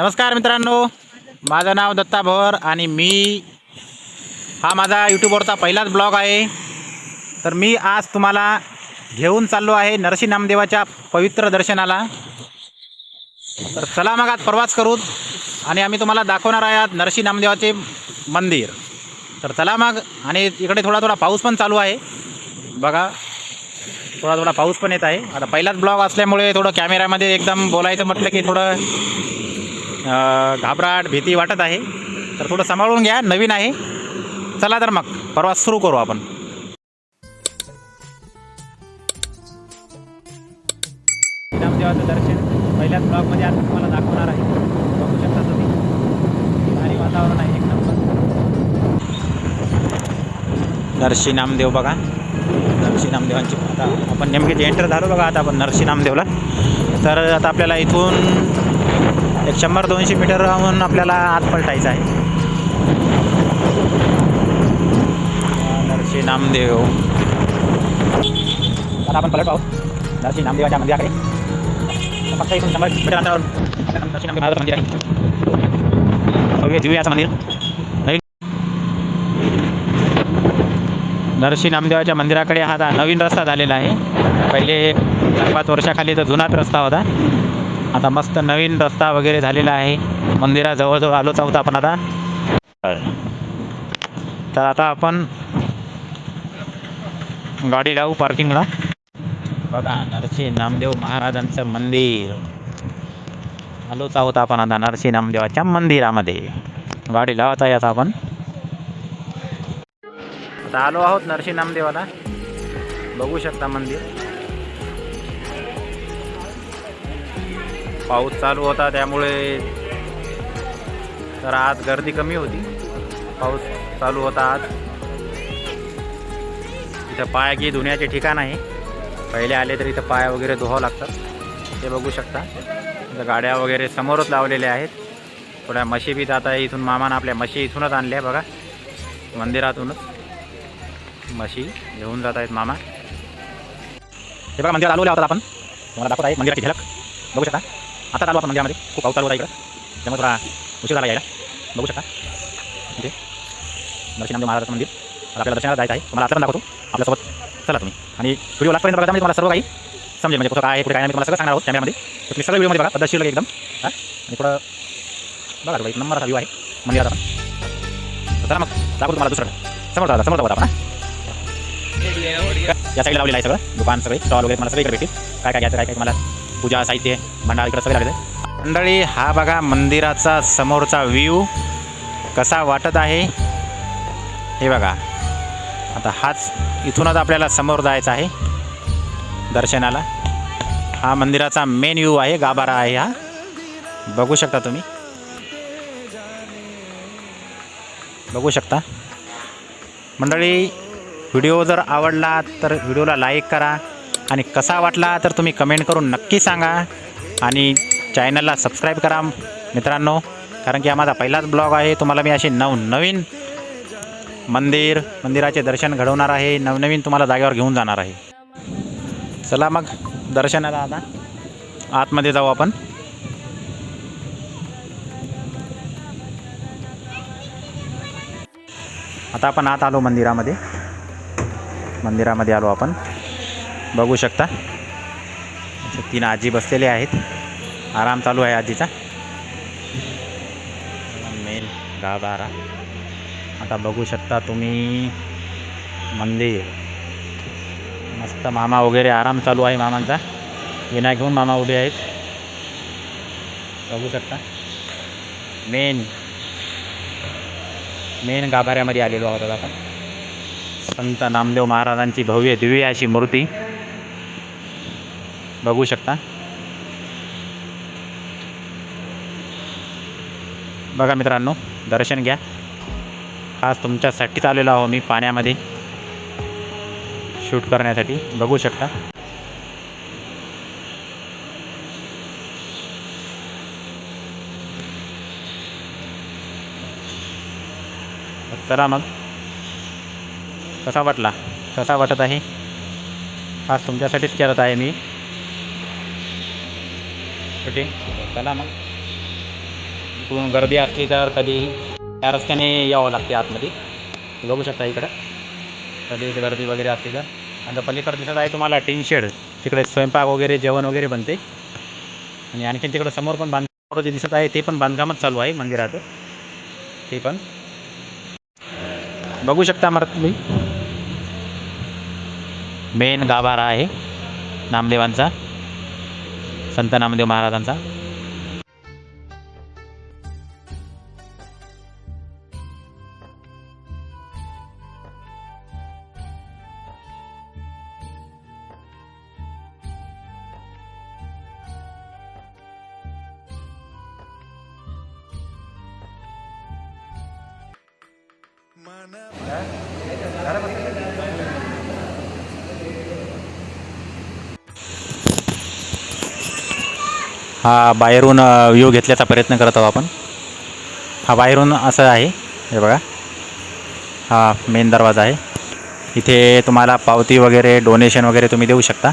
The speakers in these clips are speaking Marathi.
नमस्कार मित्रांनो. माझं नाव दत्ता भवर आणि मी हा माझा यूट्यूबवरचा पहिलाच ब्लॉग आहे. तर मी आज तुम्हाला घेऊन चाललो आहे नरसी नामदेवाच्या पवित्र दर्शनाला. तर चला मग आज प्रवास करू आणि आम्ही तुम्हाला दाखवणार आहे आज नामदेवाचे मंदिर. तर चला मग आणि इकडे थोडा थोडा पाऊस पण चालू आहे. बघा थोडा थोडा पाऊस पण येत आहे. आता पहिलाच ब्लॉग असल्यामुळे थोडं कॅमेऱ्यामध्ये एकदम बोलायचं म्हटलं की थोडं घाबराट भीती वाटत आहे. तर थोडं सांभाळून घ्या नवीन आहे. चला तर मग प्रवास सुरू करू आपण. दर्शन पहिल्याच ब्लॉगमध्ये आज तुम्हाला दाखवणार आहे. बघू शकता तुम्ही. भारी वातावरण आहे एक नंबर. नरसिंह नामदेव बघा. नरसिंह नामदेवांची आता आपण नेमके एंटर झालो बघा आता आपण नरसिंह नामदेवला तर आता आपल्याला इथून एक शंभर दोनशे मीटर राहून आपल्याला आत पलटायचं आहे. नरशी नामदेव. आता आपण पलट आहोत. नरशी नामदेवाच्या मंदिराकडे. फक्त इथून शंभर मीटर अंतरावर. नरशी नामदेव मंदिर आहे. बघूया जुयाचं मंदिर. नवीन नामदेवाच्या मंदिराकडे हा नवीन रस्ता झालेला आहे. पहिले पाच वर्षाखाली तर जुनाच रस्ता होता. आता मस्त नवीन रस्ता वगैरे झालेला आहे. मंदिराजवळजवळ आलोच आहोत आपण आता. तर आता आपण गाडी लावू पार्किंगला. बघा नरसिंह नामदेव महाराजांचं मंदिर. आलोच आहोत आपण आता नरसिंह नामदेवाच्या मंदिरामध्ये. गाडी लावत आहे आता आपण. आता आलो आहोत नरसी नामदेवाला. बघू शकता मंदिर. पाऊस चालू होता त्यामुळे तर आज गर्दी कमी होती. पाऊस चालू होता आज. इथं पाय की धुण्याचे ठिकाण आहे. पहिले आले तर इथं पाय वगैरे धुवावं लागतात ते बघू शकता. इथं गाड्या वगैरे समोरच लावलेल्या आहेत. थोड्या म्हशी बी जात आहे इथून. मामानं आपल्या म्हशी इथूनच आणल्या बघा. मंदिरातूनच. म्हशी घेऊन जात आहेत मामा. हे बघा मंदिरात आलो होतात आपण. तुम्हाला दाखवत आहे मंदिराची झलक. बघू शकता. आता चालू आपण मंदिरामध्ये. खूप पाऊस चालू होता इकडं. त्यामुळे थोडा उशीर झाला यायला. बघू शकता. इथे. नरसिंह महाराजाचं मंदिर. आपल्याला दर्शनाला जायचं आहे. तुम्हाला आता पण दाखवतो. आपल्यासोबत चला तुम्ही. आणि व्हिडिओ लास्टपर्यंत बघा तुम्हाला सर्व काही समजेल. म्हणजे कुठं काय आहे, कुठे काय मी तुम्हाला सगळं सांगणार आहोत कॅमेरामध्ये तुम्ही सगळं व्हिडिओमध्ये बघा. पद्धतशीर एकदम. हां? आणि थोडं बघा थोडं एक नंबरचा व्ह्यू आहे. मंदिरात आपण चला मग दाखवतो तुम्हाला दुसरं. समोर दादा समोर जाऊ आपण या साईडला लावलेलं आहे सगळं. दुकान सगळे स्टॉल वगैरे मला सगळे इकडे भेटतील. काय काय घ्यायचं काय काय मला पूजा साहित्य भंडार इकडे सगळे लागले. मंडळी हा बघा मंदिराचा समोरचा व्ह्यू कसा वाटत आहे? हे बघा. आता हाच इथूनच आपल्याला समोर जायचं आहे. दर्शनाला. हा मंदिराचा मेन व्ह्यू आहे गाभारा आहे हा. बघू शकता तुम्ही. बघू शकता. मंडळी व्हिडिओ जर आवडला तर व्हिडिओला लाईक करा. आणि कसा वाटला तर तुम्ही कमेंट करून नक्की सांगा. आणि चॅनलला सबस्क्राईब करा मित्रांनो कारण की हा माझा पहिलाच ब्लॉग आहे. तुम्हाला मी असे नवनवीन मंदिर मंदिराचे दर्शन घडवणार आहे. नवनवीन तुम्हाला जागेवर घेऊन जाणार आहे. चला मग दर्शनाला आता. आतमध्ये जाऊ आपण. आता आपण आत आलो मंदिरामध्ये. मंदिरामध्ये आलो आपण. बघू शकता. तीन आजी बसलेले आहेत. आराम चालू आहे आजीचा. मेन गाभारा. आता बघू शकता तुम्ही मंदिर. मस्त मामा वगैरे आराम चालू आहे मामांचा. विना घेऊन मामा उभे आहेत. बघू शकता. मेन. मेन गाभाऱ्यामध्ये आलेलो आहोत आता आपण. संत नामदेव महाराजांची भव्य दिव्य अशी मूर्ती. बघू शकता. बघा मित्रांनो दर्शन घ्या. आज तुमच्यासाठीच आलेलो आहो मी पाण्यामध्ये. शूट करण्यासाठी बघू शकता. चला मग. कसा वाटला? कसा वाटत आहे? आज तुमच्यासाठीच करत आहे मी. ओके चला मग. इकडून गर्दी असली तर कधी त्या रस्त्याने यावं लागते आतमध्ये. बघू शकता इकडं. कधी गर्दी वगैरे असली तर. आता पलीकडे दिसत आहे तुम्हाला टीन शेड. तिकडे स्वयंपाक वगैरे जेवण वगैरे बनते. आणि आणखीन तिकडं समोर पण बांधकाम जे दिसत आहे ते पण बांधकामच चालू आहे मंदिराचं ते पण. बघू शकता मग तुम्ही. मेन गाभारा आहे. नामदेवांचा. संत नामदेव महाराजांचा. हा बाहेरून व्ह्यू घेतल्याचा प्रयत्न करत आहोत आपण. हा बाहेरून असं आहे हे बघा. हा मेन दरवाजा आहे. इथे तुम्हाला पावती वगैरे डोनेशन वगैरे तुम्ही देऊ शकता.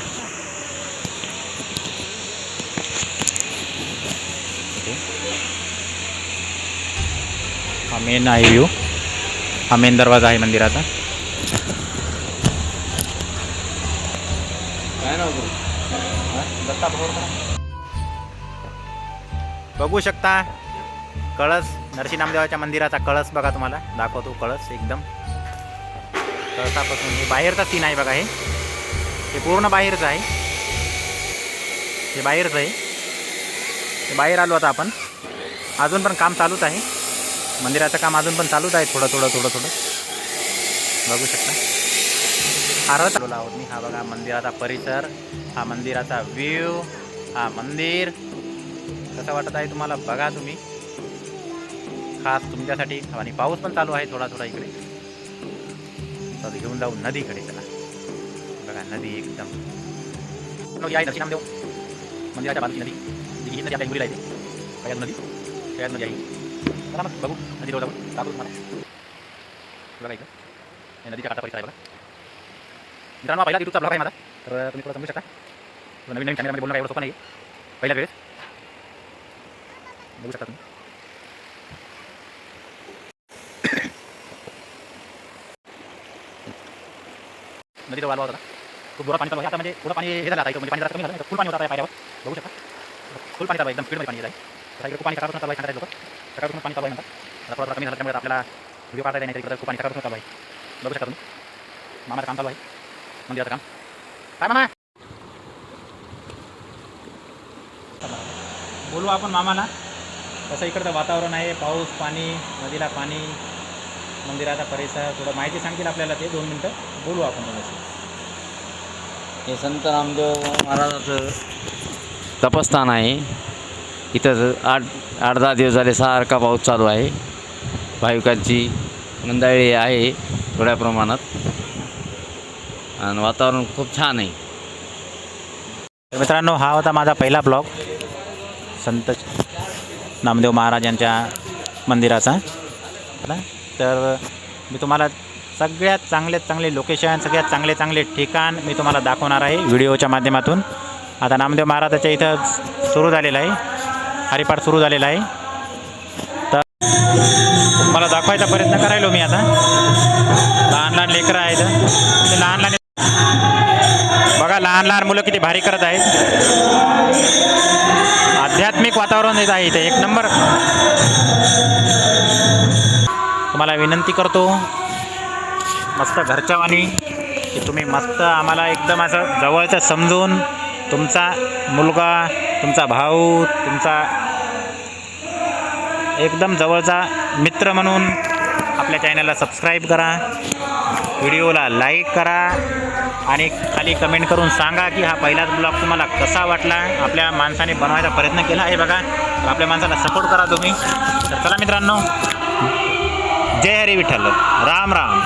हा मेन आहे व्ह्यू हा मेन दरवाजा आहे मंदिराचा. बघू शकता. कळस नरसी नामदेवाच्या मंदिराचा कळस बघा तुम्हाला. दाखवतो कळस एकदम. कळसापासून हे बाहेरचा सीन आहे बघा हे. हे पूर्ण बाहेरचं आहे. हे बाहेरचं आहे. हे बाहेर आलो आता आपण. अजून पण काम चालूच आहे. मंदिराचं काम अजून पण चालूच आहे थोडं थोडं थोडं थोडं. बघू शकता. फारच आलेलो आहोत मी. हा बघा मंदिराचा परिसर हा मंदिराचा व्ह्यू हा मंदिर. कसं वाटत आहे तुम्हाला? बघा तुम्ही. खास तुमच्यासाठी. आणि पाऊस पण चालू आहे थोडा थोडा इकडे. तर घेऊन जाऊ नदीकडे चला. बघा नदी एकदम. नदी आहे नरसिंह नामदेव मंदिराच्या बाजूची नदी. जी ही नदी आपल्या इंगुरीला येते. कयात नदी. कयात नदी आहे चला मग बघू. नदीवर जाऊ दाखवू तुम्हाला. बघा इथं. हे नदीच्या काठा परिसर आहे बघा. मित्रांनो हा पहिला युट्यूबचा ब्लॉग आहे माझा. तर तुम्ही थोडं समजू शकता. नवीन नवीन चॅनलमध्ये बोलणं काय एवढं सोपं नाही पहिल्या वेळेस. बघू शकता तुम्ही. नदीचा वालवा होता. खूप जोरात पाणी चालू आहे. आता म्हणजे थोडं पाणी हे झालं. आता म्हणजे पाणी जरा कमी झालं. फुल पाणी होता आता पायऱ्यावर. बघू शकता. फुल पाणी चालू एकदम स्पीडमध्ये पाणी येत आहे. खूप पाणी सकाळपासून चालू आहे. सांगतात लोक. सकाळपासून पाणी चालू आहे म्हणतात. आता थोडं थोडं कमी झालं. त्यामुळे आपल्याला व्हिडिओ काढता नाही. इकडे खूप पाणी सकाळपासून चालू आहे. बघू शकता तुम्ही. मामाचं काम चालू आहे. मंदिराचं काम. काय मामा? बोलू आपण मामाला. कसं इकडचं वातावरण आहे पाऊस पाणी नदीला पाणी मंदिराचा परिसर थोडं माहिती सांगतील आपल्याला ते दोन मिनटं. बोलू आपण हे संत नामदेव महाराजाचं तपस्थान आहे. इथं आठ आठ दहा दिवस झाले सारखा पाऊस चालू आहे. भाविकांची मंडळी आहे थोड्या प्रमाणात. आणि वातावरण खूप छान आहे. तर मित्रांनो हा होता माझा पहिला ब्लॉग. संत नामदेव महाराज यांच्या मंदिराचा. तर मी तुम्हाला सगळ्यात चांगले चांगले लोकेशन सगळ्यात चांगले चांगले ठिकाण मी तुम्हाला दाखवणार आहे व्हिडिओच्या माध्यमातून. आता नामदेव महाराजाच्या इथं सुरू झालेलं आहे. हरिपाठ सुरू झालेला आहे. तर मला दाखवायचा प्रयत्न करायलो मी आता. लहान लहान लेकरं आहेत. ते लहान लहान बघा लहान लहान मुलं किती भारी करत आहेत. आध्यात्मिक वातावरण येत आहे इथे. एक नंबर. तुम्हाला विनंती करतो मस्त घरच्या वाणी की तुम्ही मस्त आम्हाला एकदम असं जवळचं समजून तुमचा मुलगा तुमचा भाऊ तुमचा एकदम जवळचा मित्र म्हणून आपल्या चॅनलला सबस्क्राईब करा व्हिडिओला लाईक करा आणि खाली कमेंट करून सांगा की हा पहिलाच ब्लॉग तुम्हाला कसा वाटला? आपल्या माणसाने बनवायचा प्रयत्न केला आहे बघा. तर आपल्या माणसाला सपोर्ट करा तुम्ही. तर चला मित्रांनो जय हरी विठ्ठल. राम राम.